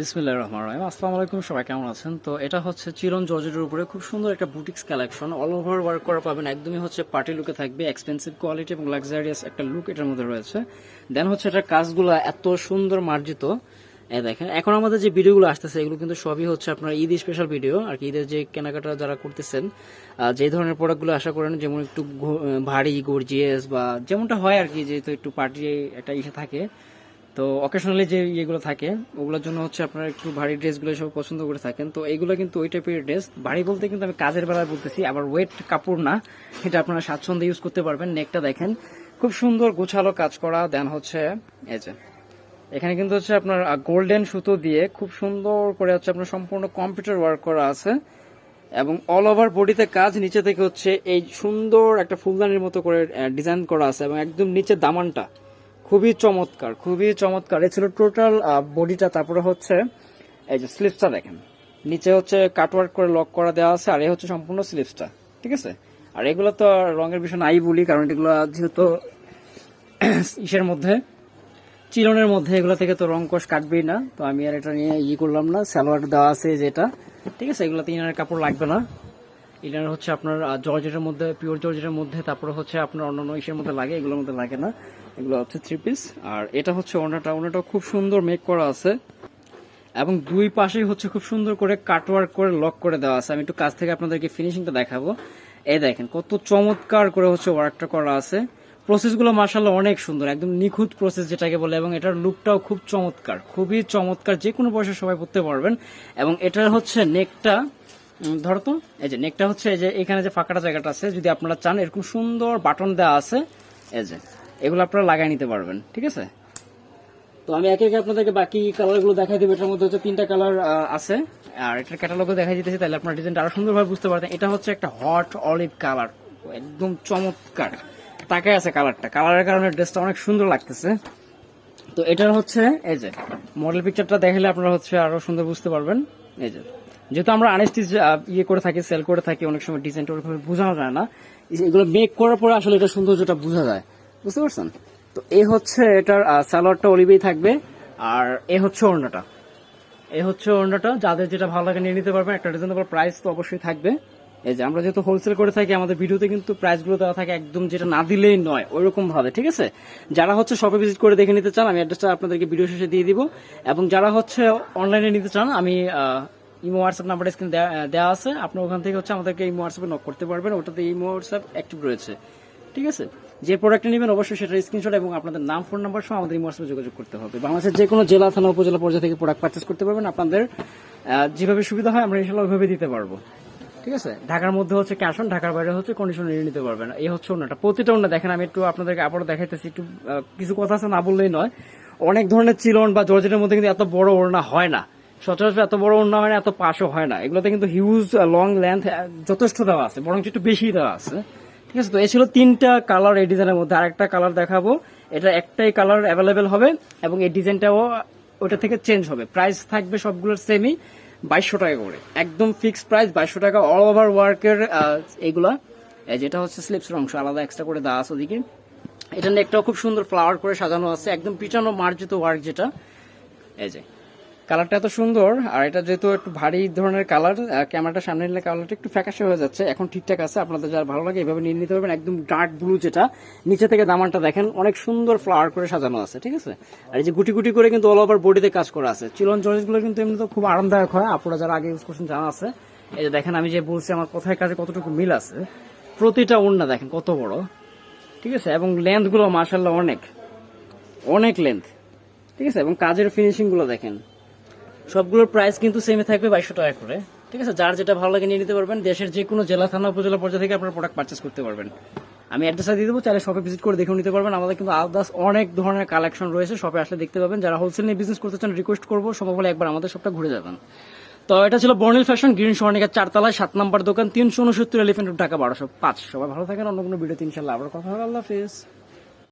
বিসমিল্লাহ রহমান রহিম। আসসালামু আলাইকুম, সবাই কেমন আছেন? তো এটা হচ্ছে চিরন জর্জেটের উপরে খুব সুন্দর একটা boutiques collection. All over work করা পাবেন, একদমই হচ্ছে পার্টি লুকে থাকবে এক্সপেন্সিভ কোয়ালিটি এবং লাক্সারিয়াস একটা লুক এটার মধ্যে রয়েছে। দেন হচ্ছে এটার কাজগুলো এত সুন্দর মার্জিত। এই দেখেন, এখন আমাদের যে ভিডিওগুলো আসতেছে, এগুলো কিন্তু সবই হচ্ছে আপনার ঈদ স্পেশাল ভিডিও আর কি, ঈদের যে কেনাকাটা যারা করতেছেন যে ধরনের প্রোডাক্টগুলো আশা করেন, যেমন একটু ভারী গর্জিয়াস বা যেমনটা হয় আর কি, যেহেতু একটু পার্টি একটা ইসে থাকে তো অকেশনালি যে ইয়েগুলো থাকে, ওগুলোর জন্য হচ্ছে আপনারা একটু ভারী ড্রেসগুলো সব পছন্দ করে থাকেন। তো এইগুলো কিন্তু ওই টাইপের ড্রেস ভারী বলতে কিন্তু আমি কাজের বেলায় বলতেছি, আবার ওয়েট কাপড় না। এটা আপনারা স্বাচ্ছন্দ্যে ইউজ করতে পারবেন নেকটা দেখেন। খুব সুন্দর গোছালো কাজ করা। দেন হচ্ছে, এই যে, এখানে কিন্তু হচ্ছে আপনার গোল্ডেন সুতো দিয়ে খুব সুন্দর করে হচ্ছে আপনার সম্পূর্ণ কম্পিউটার ওয়ার্ক করা আছে। এবং অল ওভার বডিতে কাজ, নিচে থেকে হচ্ছে এই সুন্দর একটা ফুলদানির মতো করে ডিজাইন করা আছে এবং একদম নিচে দামানটা। খুবই চমৎকার খুবই চমৎকার। এ ছিল টোটাল বডিটা তারপরে হচ্ছে, এই যে স্লিপসটা দেখেন। নিচে হচ্ছে কাটওয়ার্ক করে লক করা দেওয়া আছে, আর এই হচ্ছে সম্পূর্ণ স্লিপসটা ঠিক আছে? আর এগুলো তো রঙের বিষয় নাই বলি, কারণ এগুলো যেহেতু ইসের মধ্যে, চিলনের মধ্যে এগুলো থেকে তো রং কোষ কাটবেই না, তো আমি আর এটা নিয়ে ই করলাম না। সালোয়ার দেওয়া আছে যেটা ঠিক আছে? এগুলোতে ইনারের কাপড় লাগবে না। ইনার হচ্ছে আপনার জর্জেটের মধ্যে পিওর জর্জেটের মধ্যে, তারপরে হচ্ছে আপনার অন্যান্য ইসের মধ্যে লাগে, এগুলোর মধ্যে লাগে না। এগুলো হচ্ছে থ্রি পিস আর এটা হচ্ছে ওনাটা ওনাটা খুব সুন্দর মেক করা আছে। এবং দুই পাশেই হচ্ছে খুব সুন্দর করে কাটওয়ার্ক করে লক করে দেওয়া আছে। আমি একটু কাছ থেকে আপনাদেরকে ফিনিশিংটা দেখাবো। এই দেখেন, কত চমৎকার করে হচ্ছে ওয়ার্কটা করা আছে। প্রসেসগুলো মার্শাল্লাহ অনেক সুন্দর, একদম নিখুঁত প্রসেস যেটাকে বলে, এবং এটার লুকটাও খুব চমৎকার, খুবই চমৎকার। যে কোনো বয়সে সবাই পড়তে পারবেন। এবং এটার হচ্ছে নেকটা ধরো তো, এই যে নেকটা হচ্ছে এই যে এখানে যে ফাঁকাটা জায়গাটা আছে, যদি আপনারা চান, এরকম সুন্দর বাটন দেওয়া আছে। এই যে এগুলো আপনারা লাগাই নিতে পারবেন, ঠিক আছে? তো আমি একে একে আপনাদেরকে বাকি কালারগুলো দেখাই দেবো। এটার মধ্যে হচ্ছে তিনটা কালার আছে। আর এটার ক্যাটালগও দেখাই দিতেছি, তাহলে আপনার ডিজাইনটা আরও সুন্দরভাবে বুঝতে পারতেন। এটা হচ্ছে একটা হট অলিভ কালার একদম চমৎকার। তাকে আছে কালারটা কালারের কারণে ড্রেসটা অনেক সুন্দর লাগতেছে। তো এটার হচ্ছে, এই যে মডেল পিকচারটা দেখালে আপনারা হচ্ছে আরও সুন্দর বুঝতে পারবেন। এই যে, যেহেতু আমরা আনস্টিচ ইয়ে করে থাকি সেল করে থাকি, অনেক সময় ডিজাইনটা ওরকম বোঝানো যায় না। এগুলো মেক করার পরে আসলে এটা সৌন্দর্যটা বোঝা যায়। বুঝতে পারছেন? তো এ হচ্ছে এটার স্যালোয়ারটা অলিভেই থাকবে, আর এ হচ্ছে ওড়নাটা। এ হচ্ছে ওড়নাটা, যাদের যেটা ভালো লাগে নিয়ে নিতে পারবেন, একটা রিজনেবল প্রাইস তো অবশ্যই থাকবে। এই যে আমরা যেহেতু হোলসেল করে থাকি, আমাদের ভিডিওতে কিন্তু প্রাইসগুলো দেওয়া থাকে একদম যেটা না দিলেই নয় ওইরকম ভাবে ঠিক আছে? যারা হচ্ছে শপে ভিজিট করে দেখে নিতে চান, আমি অ্যাড্রেসটা আপনাদেরকে ভিডিও শেষে দিয়ে দিব। এবং যারা হচ্ছে অনলাইনে নিতে চান, আমি ইমো হোয়াটসঅ্যাপ নাম্বার স্ক্রিন দেওয়া আছে। আপনি ওখান থেকে হচ্ছে আমাদেরকে ইমো হোয়াটসঅ্যাপে নক করতে পারবেন। ওটাতে ইমো হোয়াটসঅ্যাপ অ্যাক্টিভ রয়েছে। ঠিক আছে? যে প্রোডাক্ট নেবেন অবশ্যই সেটার স্ক্রিনশট এবং আপনাদের নাম ফোন নাম্বার সহ আমাদের হোয়াটসঅ্যাপে যোগাযোগ করতে হবে। বাংলাদেশের যে কোনো জেলা, থানা, উপজেলা পর্যায়ে থেকে প্রোডাক্ট পারচেস করতে পারবেন। আপনাদের যেভাবে সুবিধা হয় আমরা ইনশাল্লাহ ওইভাবে দিতে পারব। ঠিক আছে? ঢাকার মধ্যে হচ্ছে ক্যাশ অন ঢাকার বাইরে হচ্ছে কন্ডিশন নিয়ে নিতে পারবেন। এই হচ্ছে ওনাটা প্রতিটা ওনা দেখেন আমি একটু আপনাদেরকে আবারও দেখাইতেছি, একটু কিছু কথা আছে না বললেই নয়। অনেক ধরনের চিলন বা জর্জেটের মধ্যে কিন্তু এত বড় ওড়না হয় না। সচরাচর এত বড় ওড়না হয় না, এত পাশও হয় না। এগুলোতে কিন্তু হিউজ লং লেন্থ যথেষ্ট দেওয়া আছে বরং একটু বেশি দেওয়া আছে। ঠিক আছে, তো এই ছিল তিনটা কালার এই ডিজাইনের মধ্যে। আরেকটা কালার দেখাবো। এটা একটাই কালার অ্যাভেলেবেল হবে এবং এই ডিজাইনটাও ওটা থেকে চেঞ্জ হবে। প্রাইস থাকবে সবগুলোর সেমই বাইশশো টাকা করে। একদম ফিক্স প্রাইস বাইশশো টাকা অল ওভার ওয়ার্কের এগুলা। এই যেটা হচ্ছে স্লিপসের অংশ, আলাদা এক্সট্রা করে দেওয়া আছে ওদিকে। এটা নিয়ে নেকটাও খুব সুন্দর ফ্লাওয়ার করে সাজানো আছে। একদম পিটানো মার্জিত ওয়ার্ক যেটা। এই যে। কালারটা এত সুন্দর, আর এটা যেহেতু একটু ভারী ধরনের কালার ক্যামেরাটা সামনে নিলে কালারটা একটু ফ্যাকাশে হয়ে যাচ্ছে। এখন ঠিকঠাক আছে, আপনাদের যার ভালো লাগে এভাবে নিয়ে নিতে পারবেন। একদম ডার্ক ব্লু যেটা, নিচে থেকে দামানটা দেখেন, অনেক সুন্দর ফ্লাওয়ার করে সাজানো আছে, ঠিক আছে? আর এই যে গুটি গুটি করে কিন্তু অল ওভার বডিতে কাজ করা আছে। চিলন জর্জগুলো কিন্তু এমনি তো খুব আরামদায়ক হয় আপনারা যারা আগে ইউজ করছেন জানা আছে। এই যে দেখেন, আমি যে বলছি আমার কোথায় কাজে কতটুকু মিল আছে, প্রতিটা ওড়না দেখেন কত বড়, ঠিক আছে? এবং লেন্থগুলো মার্শাল্লাহ অনেক অনেক লেন্থ ঠিক আছে? এবং কাজের ফিনিশিংগুলো দেখেন সবগুলোর প্রাইস কিন্তু সেমে থাকবে বাইশশো টাকা করে। ঠিক আছে? যার যেটা ভালো লাগে নিয়ে নিতে পারবেন। দেশের যে কোনো জেলা, থানা, উপজেলা পর্যায়ে থেকে আপনার প্রোডাক্ট পারচেস করতে পারবেন। আমি অ্যাড্রেসটা দিয়ে দেবো, চাইলে শপে ভিজিট করে দেখেও নিতে পারবেন। আমাদের কিন্তু আদার্স অনেক ধরনের কালেকশন রয়েছে শপে আসলে দেখতে পাবেন। যারা হোলসেল নিয়ে বিজনেস করতে চান রিকোয়েস্ট করব সম্ভব হলে একবার আমাদের শপটা ঘুরে যাবেন। তো এটা ছিল বর্নিল ফ্যাশন গ্রিন স্বর্ণিকার চারতলায়, সাত নম্বর দোকান, তিনশো উনসত্তর এলিফেন্ট ঢাকা বারোশো পাঁচ। সবাই ভালো থাকেন, অন্য কোনো ভিডিও তিনশাল্লাহ আবার কথা হবে। আল্লাহ হাফিজ।